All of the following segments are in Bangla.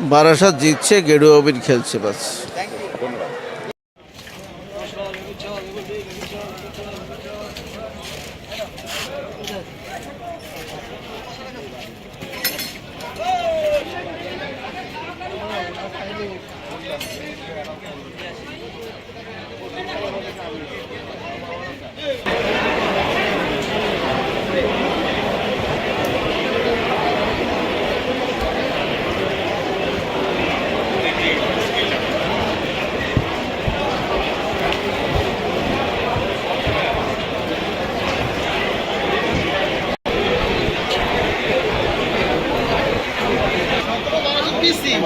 বারাসাত জিতছে গেরুয়া খেলছে বাস। ঠিক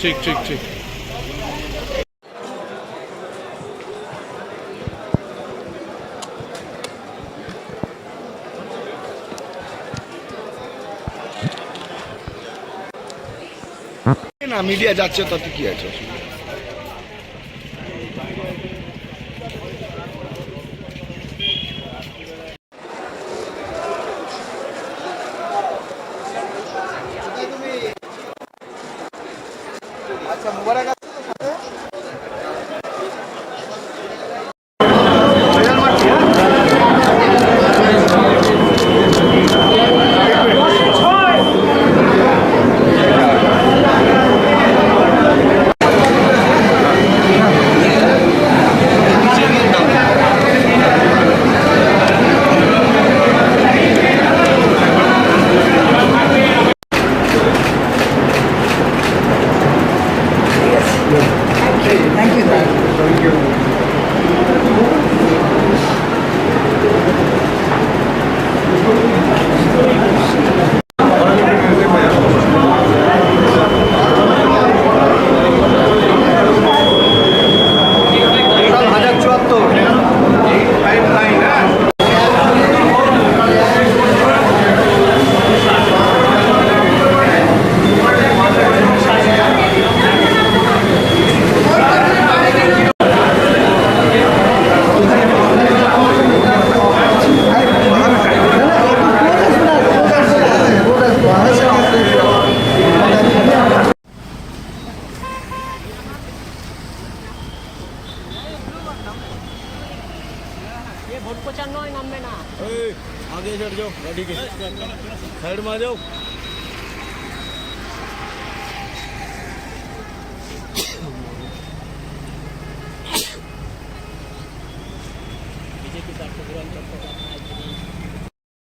ঠিক ঠিক না মিডিয়া যাচ্ছে তাতে কি আছে? સાઈડમાં જાઓ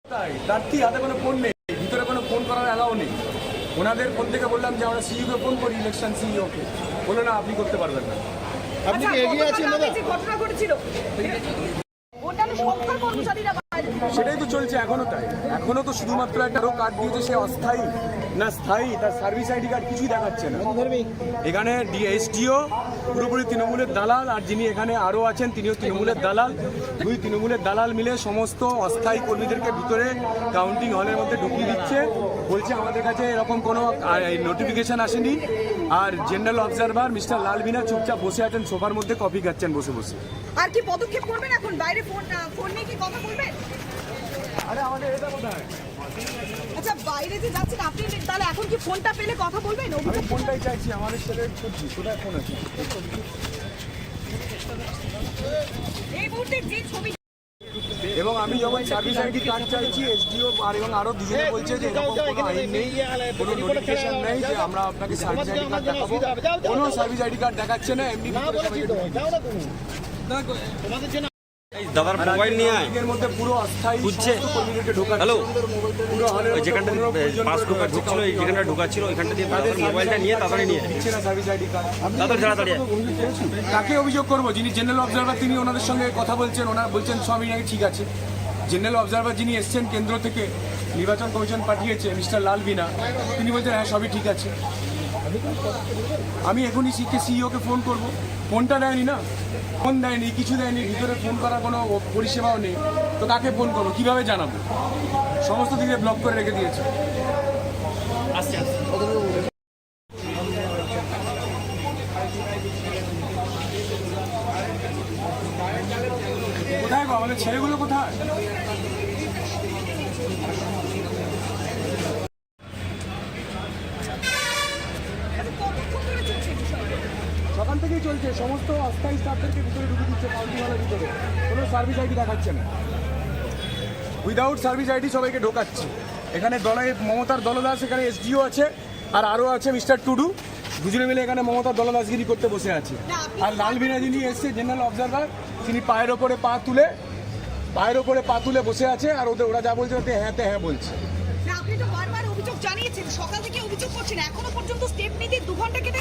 তাই প্রার্থী হাতে কোনো ফোন নেই? ভিতরে কোনো ফোন করার অ্যালাউ নেই? ওনাদের ফোন থেকে বললাম যে আমরা সিইউকে ফোন করি ইলেকশন সিইউকে বলে না আপনি করতে পারবেন না। আপনি এগিয়ে আছেন দাদা? ঘটনা ঘটেছিল। সেটাই তো চলছে, এখনও তাই। এখনও তো শুধুমাত্র একটা রোগ কার্ড দিয়েছে, সে অস্থায়ী। না স্থায়ী, তার সার্ভিস আইডি কার্ড কিছুই দেখাচ্ছে না। এখানে এসডিও পুরোপুরি তৃণমূলের দালাল, আর যিনি এখানে আরও আছেন, তিনিও তৃণমূলের দালাল। দুই তৃণমূলের দালাল মিলে সমস্ত অস্থায়ী কর্মীদেরকে ভিতরে কাউন্টিং হলের মধ্যে ঢুকিয়ে দিচ্ছে। বলছে, আমাদের কাছে এরকম কোনো নোটিফিকেশন আসেনি। আর general observer mister Lal Bina চুপচাপ বসে আছেন, সোফার মধ্যে কফি খাচ্ছেন বসে বসে। আর কি পদক্ষেপ করবেন এখন? বাইরে ফোন ফোন নিয়ে কি কথা বলবেন আরে আমাদের এটা কোথায় আচ্ছা বাইরে যে যাচ্ছেন আপনি তাহলে এখন কি ফোনটা পেলে কথা বলবেন? আমি ফোনটাই চাইছি আমাদের সাথে করছি। কোথায় ফোন আছে? এই মুহূর্তে যে ছবি এবং আমি যখন সার্ভিস আইডি কার্ড চাইছি এসডিও আর এবং আরও দুজনে বলছে যে এরকম কোনো আইন নেই কোনো নোটিফিকেশন নেই যে আমরা আপনাকে সার্ভিস আইডি কার্ড দেখাবো। কোনো সার্ভিস আইডি কার্ড দেখাচ্ছে না এমনি। দাদার মোবাইল নিয়ে আয়। মধ্যে পুরো অস্থায়ী ঢোকাচ্ছে। হ্যালো। ওই যেখানটা পাস ঢুকছিল ওই যেখানটা ঢোকাচ্ছিল ওইখানটা দিয়ে দাদার মোবাইলটা নিয়ে তাড়াতাড়ি নিয়ে তাড়াতাড়ি তাড়াতাড়ি কাকে অভিযোগ করব? যিনি জেনারেল অবজারভার তিনি ওনাদের সঙ্গে কথা বলছেন ওনারা বলছেন সবই নাকি ঠিক আছে? জেনারেল অবজারভার যিনি এসছেন কেন্দ্র থেকে নির্বাচন কমিশন পাঠিয়েছে মিস্টার লাল বিনা তিনি বলছেন হ্যাঁ সবই ঠিক আছে। আমি এখনই সিকে সিইওকে ফোন করব। ফোনটা দেয়নি না? ফোন দেয়নি কিছু দেয়নি ভিতরে ফোন করার কোনো পরিষেবাও নেই। তো কাকে ফোন করব? কীভাবে জানাব? সমস্ত দিকে ব্লক করে রেখে দিয়েছে। কোথায় গো? আমাদের ছেলেগুলো কোথায়? সমস্ত অস্থায়ী স্টাফদেরকে ভিতরে ঢুকে দিচ্ছে কাউন্টিওয়ালার ভিতরে। কোনো সার্ভিস আইডি দেখাচ্ছে না। উইদাউট সার্ভিস আইডি সবাইকে ঢোকাচ্ছে। এখানে দলে মমতার দলদাস, এখানে এসডিও আছে, আর আরও আছে মিস্টার টুডু। দুজনে মিলে এখানে মমতার দলদাসগিরি করতে বসে আছে। আর লাল বিনা যিনি এসছে জেনারেল অবজারভার তিনি পায়ের ওপরে পা তুলে, পায়ের ওপরে পা তুলে বসে আছে, আর ওদের ওরা যা বলছে ওতে হ্যাঁতে হ্যাঁ বলছে। আপনি তো বারবার অভিযোগ জানিয়েছেন, সকাল থেকে অভিযোগ করছেন, এখনও পর্যন্ত স্টেপ নিতে দু ঘণ্টা কেটে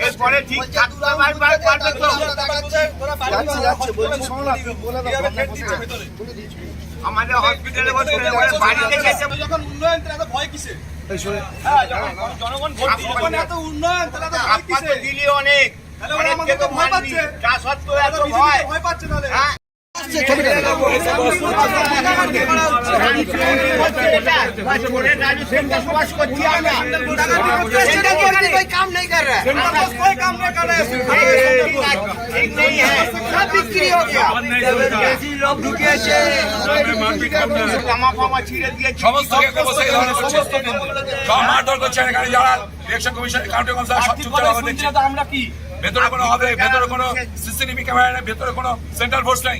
এরপরে ঠিক চারটা পারবে তো আমাদের হসপিটালে বসে বাড়িতে গেছে যখন উন্নয়ন তাহলে ভয় কিসে যখন এত উন্নয়ন তাহলে ভয় কিসে দিলি অনেক। ভয় পাচ্ছে যা সত্ত্বেও এত ভয় ভয় পাচ্ছে তাহলে হ্যাঁ काम नहीं कर रहा है कोई काम नहीं कर रहा है ठीक नहीं है सब बिक्री हो गया लोग ढुके জামা ফামা ছিঁড়ে দিয়ে সমস্ত কেন্দ্রে বসে এই ধরনের করছে সব মারধর করছে এখানে যারা ইলেকশন কমিশন কাউন্টি কমিশন সব চুপচাপ হবে দেখছে আমরা কি ভেতরে কোনো হবে ভেতরে কোনো সিসিটিভি ক্যামেরা নেই ভেতরে কোনো সেন্ট্রাল ফোর্স নেই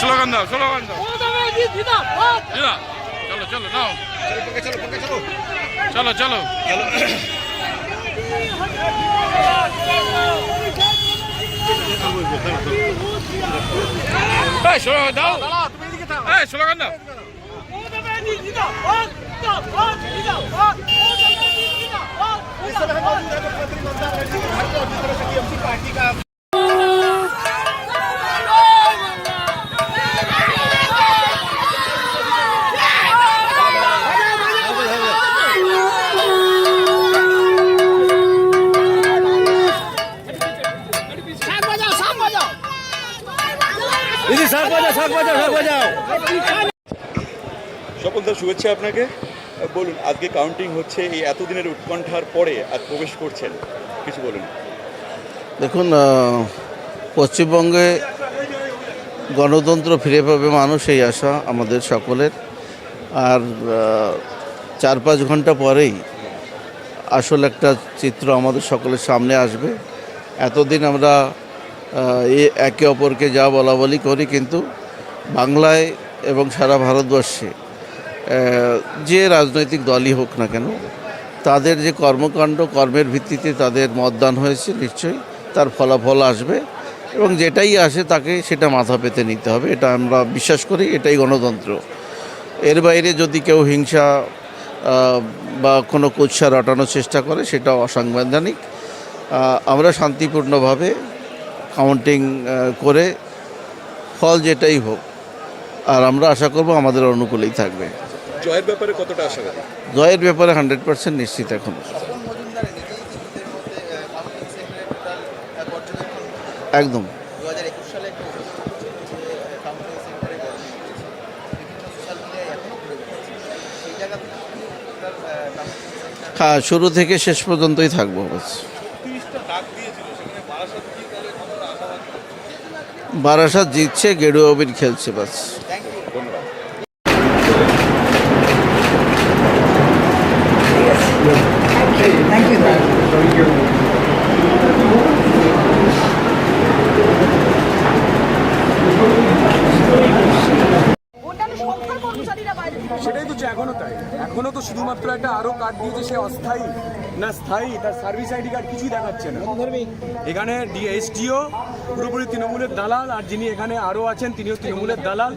স্লোগান দাও স্লোগান দাও। চলো চলো নাও। চলো চলো। স্লোগান দাও। স্লোগান দাও। স্বপনদা শুভেচ্ছা আপনাকে। বলুন আজকে কাউন্টিং হচ্ছে এই এতদিনের উৎকণ্ঠার পরে আজ প্রবেশ করছেন। কিছু বলুন। দেখুন পশ্চিমবঙ্গে গণতন্ত্র ফিরে পাবে মানুষ এই আশা আমাদের সকলের। আর চার পাঁচ ঘণ্টা পরেই আসল একটা চিত্র আমাদের সকলের সামনে আসবে। এতদিন আমরা এ- একে অপরকে যা বলা বলি করি কিন্তু বাংলায় এবং সারা ভারতবর্ষে যে রাজনৈতিক দলই হোক না কেন, তাদের যে কর্মকাণ্ড, কর্মের ভিত্তিতে তাদের মতদান হয়েছে নিশ্চয়ই, তার ফলাফল আসবে এবং যেটাই আসে তাকে সেটা মাথা পেতে নিতে হবে, এটা আমরা বিশ্বাস করি, এটাই গণতন্ত্র। এর বাইরে যদি কেউ হিংসা বা কোনো কুৎসা রটানোর চেষ্টা করে সেটা অসাংবিধানিক। আমরা শান্তিপূর্ণভাবে কাউন্টিং করে, ফল যেটাই হোক আর আমরা আশা করব আমাদের অনুকূলেই থাকবে। জয়ের ব্যাপারে কতটা আশাবাদী জয়ের ব্যাপারে হান্ড্রেড পার্সেন্ট নিশ্চিত এখন। একদম। হ্যাঁ শুরু থেকে শেষ পর্যন্তই থাকব বাস। বারাসাত জিতছে গেরুয়া খেলছে বাস ওটা হলো সংস্থার কর্মচারীরা বাইরে থেকে সেটাই তো হচ্ছে এখনও তাই এখনও তো শুধুমাত্র একটা আরও কার্ড দিয়েছে সে অস্থায়ী না স্থায়ী তার সার্ভিস আইডি কার্ড কিছুই দেখাচ্ছে না। এখানে এসডিও পুরোপুরি তৃণমূলের দালাল আর যিনি এখানে আরও আছেন তিনিও তৃণমূলের দালাল।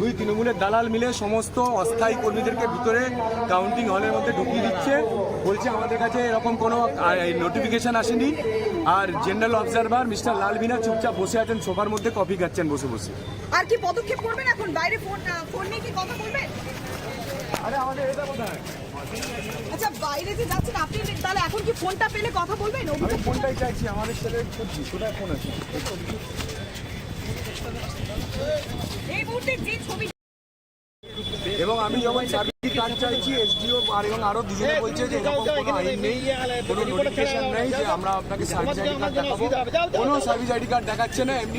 দুই তৃণমূলের দালাল মিলে সমস্ত অস্থায়ী কর্মীদেরকে ভিতরে কাউন্টিং হলের মধ্যে ঢুকিয়ে দিচ্ছে। বলছে আমাদের কাছে এরকম কোনো নোটিফিকেশন আসেনি। আর general observer mister Lal Bina চুপচাপ বসে আছেন সোফার মধ্যে কফি খাচ্ছেন বসে বসে। আর কি পদক্ষেপ করবেন এখন? বাইরে ফোন ফোন নিয়ে কি কথা বলবেন? আরে আমাদের এটা কোথায় আচ্ছা বাইরে যে যাচ্ছেন আপনি তাহলে এখন কি ফোনটা পেলে কথা বলবেন? আমি ফোনটাই চাইছি আমাদের ছেলে করছি কোথায় ফোন আছে? এই মুহূর্তে যে ছবি এবং আমি যখন সার্ভিস কার্ড চাইছি এসডিও আর এবং আরও দুজনে বলছে যে এরকম কোনো আইন নেই কোনো নোটিফিকেশন নেই যে আমরা আপনাকে সার্ভিস আইডি কার্ড দেখাবো। কোনো সার্ভিস আইডি কার্ড দেখাচ্ছে না এমনি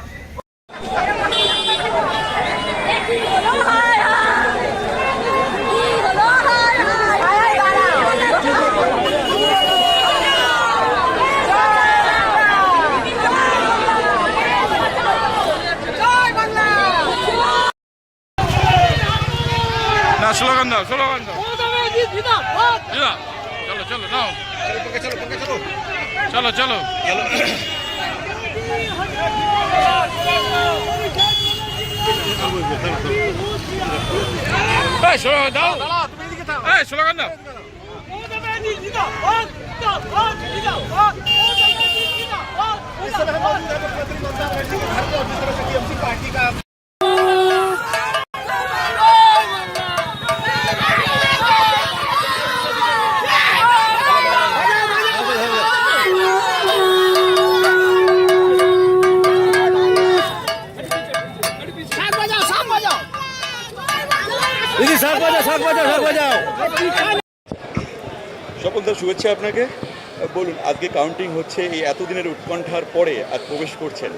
স্লোগান দাও চলো। চলো নাও। চলো চলো। স্লোগান দাও। স্লোগান দাও। স্বপনদা শুভেচ্ছা আপনাকে? বলুন, আজকে কাউন্টিং হচ্ছে, এই এতদিনের উৎকণ্ঠার পরে আজ প্রবেশ করছেন।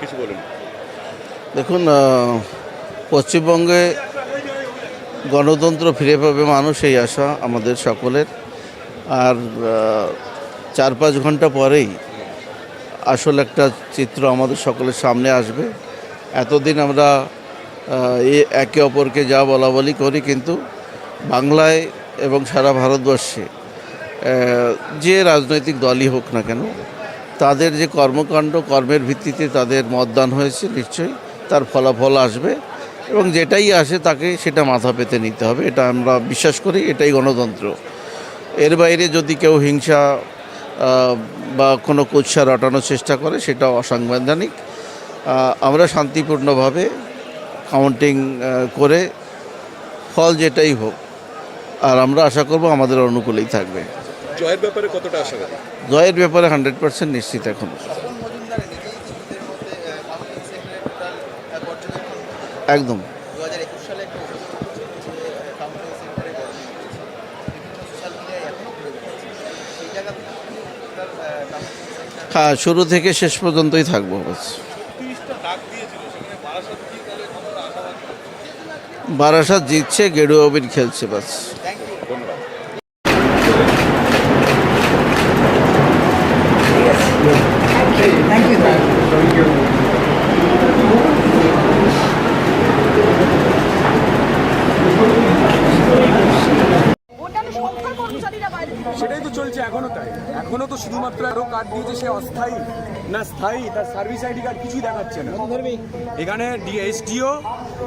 কিছু বলুন। দেখুন পশ্চিমবঙ্গে গণতন্ত্র ফিরে পাবে মানুষ, এই আশা আমাদের সকলের। আর চার পাঁচ ঘণ্টা পরেই আসল একটা চিত্র আমাদের সকলের সামনে আসবে। এতদিন আমরা একে অপরকে যা বলা বলি করি, কিন্তু বাংলায় এবং সারা ভারতবর্ষে যে রাজনৈতিক দলই হোক না কেন, তাদের যে কর্মকাণ্ড, কর্মের ভিত্তিতে তাদের মতদান হয়েছে নিশ্চয়ই, তার ফলাফল আসবে এবং যেটাই আসে তাকে সেটা মাথা পেতে নিতে হবে, এটা আমরা বিশ্বাস করি, এটাই গণতন্ত্র। এর বাইরে যদি কেউ হিংসা বা কোনো কুৎসা রটানোর চেষ্টা করে সেটা অসাংবিধানিক। আমরা শান্তিপূর্ণভাবে কাউন্টিং করে ফল যেটাই হোক, আর আমরা আশা করব আমাদের অনুকূলেই থাকবে। জয়ের ব্যাপারে কতটা আশাবাদী জয়ের ব্যাপারে হান্ড্রেড পার্সেন্ট নিশ্চিত এখন। একদম। হ্যাঁ শুরু থেকে শেষ পর্যন্তই থাকব বারাসাত জিতছে গেরুয়া খেলছে বাস ওটা সেটাই তো চলছে এখনও তাই এখনও তো শুধুমাত্র আরও কার্ড দিয়েছে সে অস্থায়ী না স্থায়ী তার সার্ভিস আইডি কার্ড কিছুই দেখাচ্ছে না। এখানে এসডিও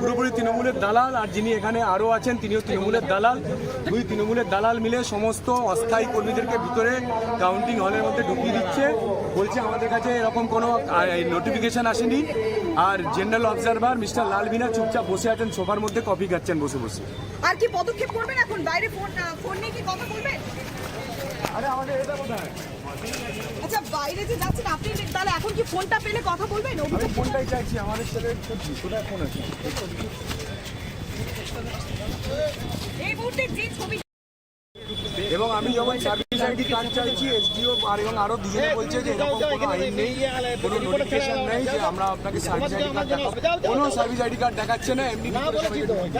পুরোপুরি তৃণমূলের দালাল আর যিনি এখানে আরও আছেন তিনিও তৃণমূলের দালাল। দুই তৃণমূলের দালাল মিলে সমস্ত অস্থায়ী কর্মীদেরকে ভিতরে কাউন্টিং হলের মধ্যে ঢুকিয়ে দিচ্ছে। বলছে আমাদের কাছে এরকম কোনো নোটিফিকেশন আসেনি। আর general observer mister Lal Bina চুপচাপ বসে আছেন সোফার মধ্যে কফি খাচ্ছেন বসে বসে। আর কি পদক্ষেপ করবেন এখন? বাইরে ফোন ফোন নিয়ে কি কথা বলবেন? আরে আমাদের এটা কোথায়? আচ্ছা বাইরে যে যাচ্ছেন আপনি তাহলে এখন কি ফোনটা পেলে কথা বলবেন? আমি ফোনটাই চাইছি আমাদের ছেলে করছি কোথায় ফোন আছে? এই মুহূর্তে যে ছবি এবং আমি যখন সার্ভিস আইডি কার্ড চাইছি এসডিও আর এবং আরও দুজনে বলছে যে এরকম কোনো আইন নেই কোনো নোটিফিকেশন নেই যে আমরা আপনাকে সার্ভিস আইডি কার্ড দেখাবো। কোনো সার্ভিস আইডি কার্ড দেখাচ্ছে না এমনি ভিতরে সবাইকে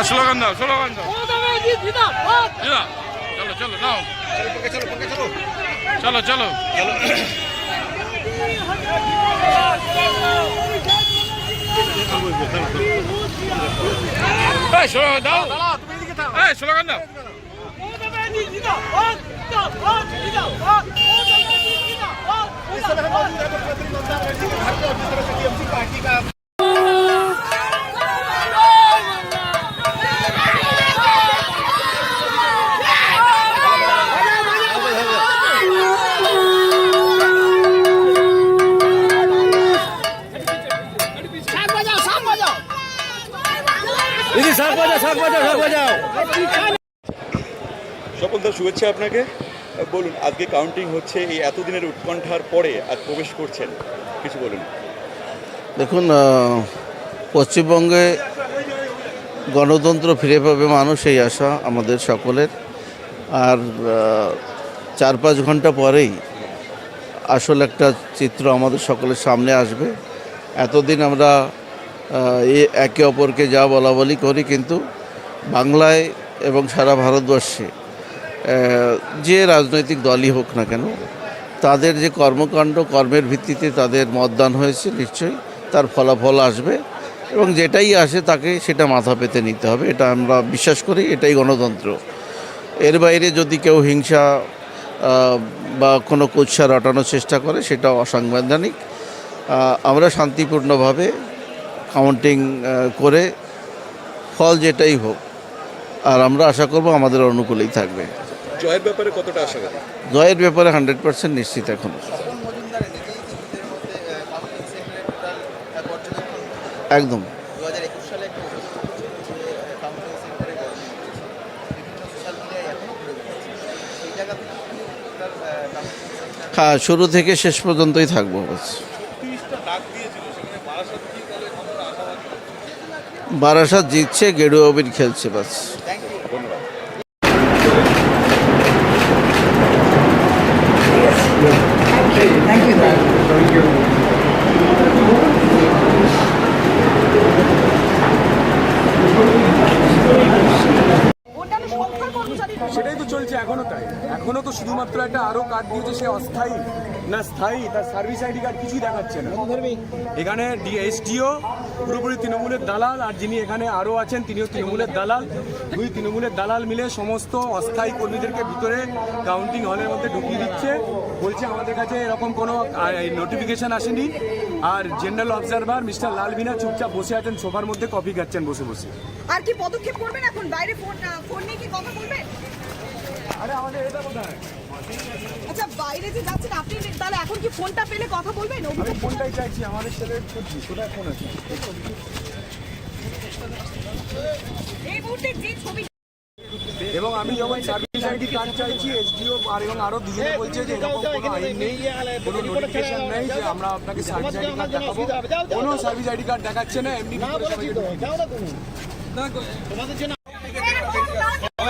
না স্লোগান দাও স্লোগান দাও চলো চলো নাও চলো চলো এই স্লোগান দাও এই স্লোগান দাও স্বপনদা শুভেচ্ছা আপনাকে। বলুন আজকে কাউন্টিং হচ্ছে এই এতদিনের উৎকণ্ঠার পরে আজ প্রবেশ করছেন। কিছু বলুন। দেখুন পশ্চিমবঙ্গে গণতন্ত্র ফিরে পাবে মানুষ এই আশা আমাদের সকলের। আর চার পাঁচ ঘণ্টা পরেই আসল একটা চিত্র আমাদের সকলের সামনে আসবে। এতদিন আমরা একে অপরকে যা বলা বলি করি, কিন্তু বাংলায় এবং সারা ভারতবর্ষে যে রাজনৈতিক দলই হোক না কেন, তাদের যে কর্মকাণ্ড, কর্মের ভিত্তিতে তাদের মতদান হয়েছে, নিশ্চয়ই তার ফলাফল আসবে এবং যেটাই আসে তাকে সেটা মাথা পেতে নিতে হবে, এটা আমরা বিশ্বাস করি, এটাই গণতন্ত্র। এর বাইরে যদি কেউ হিংসা বা কোনো কুৎসা রটানোর চেষ্টা করে সেটা অসাংবিধানিক। আমরা শান্তিপূর্ণভাবে কাউন্টিং করে ফল যেটাই হোক আর আমরা আশা করব আমাদের অনুকূলেই থাকবে। জয়ের ব্যাপারে কতটা আশাবাদী জয়ের ব্যাপারে হান্ড্রেড পার্সেন্ট নিশ্চিত এখন। একদম। হ্যাঁ শুরু থেকে শেষ পর্যন্তই থাকব বারাসাত জিতছে, গেরুয়া খেলছে, বাস। সেটাই তো চলছে এখনও তাই। এখনও তো শুধুমাত্র একটা আরও কার্ড দিয়েছে, সে অস্থায়ী। না, স্থায়ী, তার সার্ভিস আইডি কার্ড কিছুই দেখাচ্ছে না। এখানে এসডিও পুরোপুরি তৃণমূলের দালাল আর যিনি এখানে আরও আছেন তিনিও তৃণমূলের দালাল। দুই তৃণমূলের দালাল মিলে সমস্ত অস্থায়ী কর্মীদেরকে ভিতরে কাউন্টিং হলের মধ্যে ঢুকিয়ে দিচ্ছে। বলছে আমাদের কাছে এরকম কোনো নোটিফিকেশন আসেনি। আর general observer mister Lal Bina চুপচাপ বসে আছেন সোফার মধ্যে কফি খাচ্ছেন বসে বসে। আর কি পদক্ষেপ করবেন এখন? বাইরে ফোন ফোন নিয়ে কি কথা বলবেন? আরে আমাদের এটা কোথায়? আচ্ছা বাইরে যে যাচ্ছেন আপনি তাহলে এখন কি ফোনটা পেলে কথা বলবেন? আমি ফোনটাই চাইছি আমাদের ছেলে কোথায় ফোন আছে? এই মুহূর্তে যে ছবি এবং আমি যখন সার্ভিস সার্ভিস আইডি কার্ড চাইছি এসডিও আর এবং আরও দুজনে বলছে যে এরকম কোনো আইন নেই কোনো নোটিফিকেশন নেই যে আমরা আপনাকে সার্ভিস আইডি কার্ড দেখাবো। কোনো সার্ভিস আইডি কার্ড দেখাচ্ছে না এমনি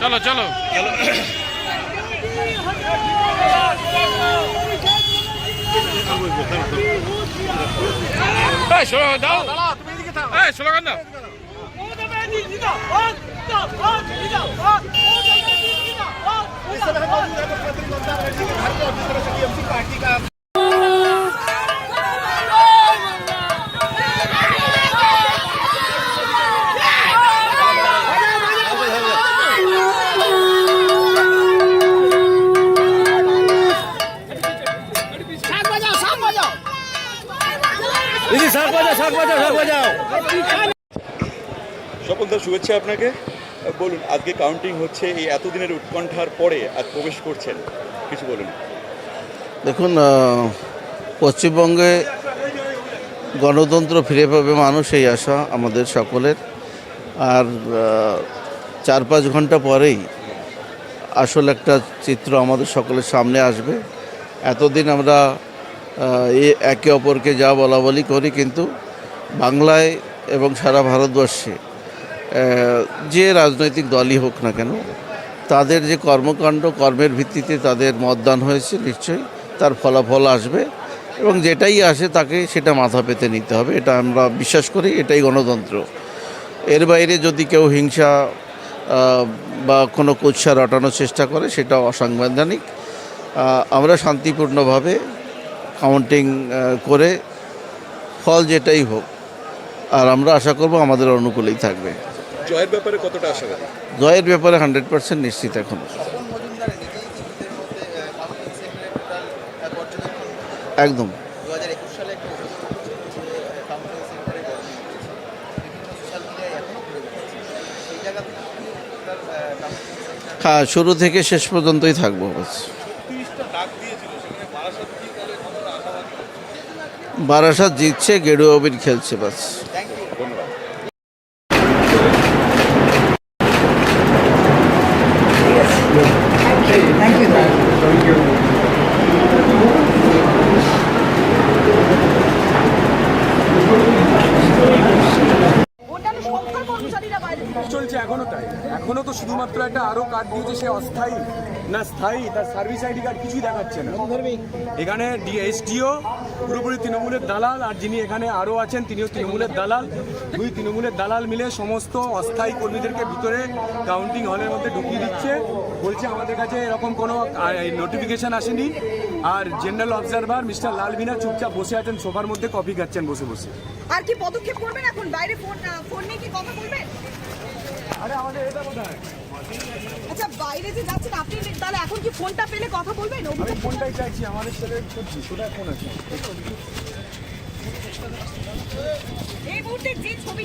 চলো চলো। নাও চলো চলো স্লোগান দাও। স্বপনদা শুভেচ্ছা আপনাকে। বলুন আজকে কাউন্টিং হচ্ছে এই এতদিনের উৎকণ্ঠার পরে আজ প্রবেশ করছেন। কিছু বলুন। দেখুন পশ্চিমবঙ্গে গণতন্ত্র ফিরে পাবে মানুষ এই আশা আমাদের সকলের। আর চার পাঁচ ঘণ্টা পরেই আসল একটা চিত্র আমাদের সকলের সামনে আসবে। এতদিন আমরা এ একে অপরকে যা বলা বলি করি কিন্তু বাংলায় এবং সারা ভারতবর্ষে যে রাজনৈতিক দলই হোক না কেন, তাদের যে কর্মকাণ্ড, কর্মের ভিত্তিতে তাদের মতদান হয়েছে নিশ্চয়ই, তার ফলাফল আসবে এবং যেটাই আসে তাকে সেটা মাথা পেতে নিতে হবে, এটা আমরা বিশ্বাস করি, এটাই গণতন্ত্র। এর বাইরে যদি কেউ হিংসা বা কোনো কুৎসা রটানোর চেষ্টা করে সেটা অসাংবিধানিক। আমরা শান্তিপূর্ণভাবে কাউন্টিং করে, ফল যেটাই হোক আর আমরা আশা করব আমাদের অনুকূলেই থাকবে। জয়ের ব্যাপারে কতটা আশাবাদী জয়ের ব্যাপারে হান্ড্রেড পার্সেন্ট নিশ্চিত এখন। একদম। হ্যাঁ শুরু থেকে শেষ পর্যন্তই থাকব বারাসাত জিতছে গেরুয়া খেলছে বাস ওটা সংখ্যার কর্মচারীরা বাইরে থেকে চলছে এখনও তাই। এখনও তো শুধুমাত্র একটা আরও কার্ড দিয়েছে, সে অস্থায়ী। না, স্থায়ী, তার সার্ভিস আইডি কার্ড কিছুই দেখাচ্ছে না। এখানে এসডিও পুরোপুরি তৃণমূলের দালাল, আর যিনি এখানে আরও আছেন, তিনিও তৃণমূলের দালাল। দুই তৃণমূলের দালাল মিলে সমস্ত অস্থায়ী কর্মীদেরকে ভিতরে কাউন্টিং হলের মধ্যে ঢুকিয়ে দিচ্ছে। বলছে, আমাদের কাছে এরকম কোনো নোটিফিকেশন আসেনি। আর general observer mister Lal Meena চুপচাপ বসে আছেন, সোফার মধ্যে কফি খাচ্ছেন, বসে বসে। আর কি পদক্ষেপ করবেন এখন? বাইরে ফোন ফোন নিয়ে কি কথা বলবেন আরে আমাদের এটা কোথায় আচ্ছা বাইরে যে যাচ্ছেন আপনি তাহলে এখন কি ফোনটা পেলে কথা বলবেন? আমি ফোনটাই চাইছি আমাদের ছেলে করছি কোথায় ফোন আছে? এই মুহূর্তে যে ছবি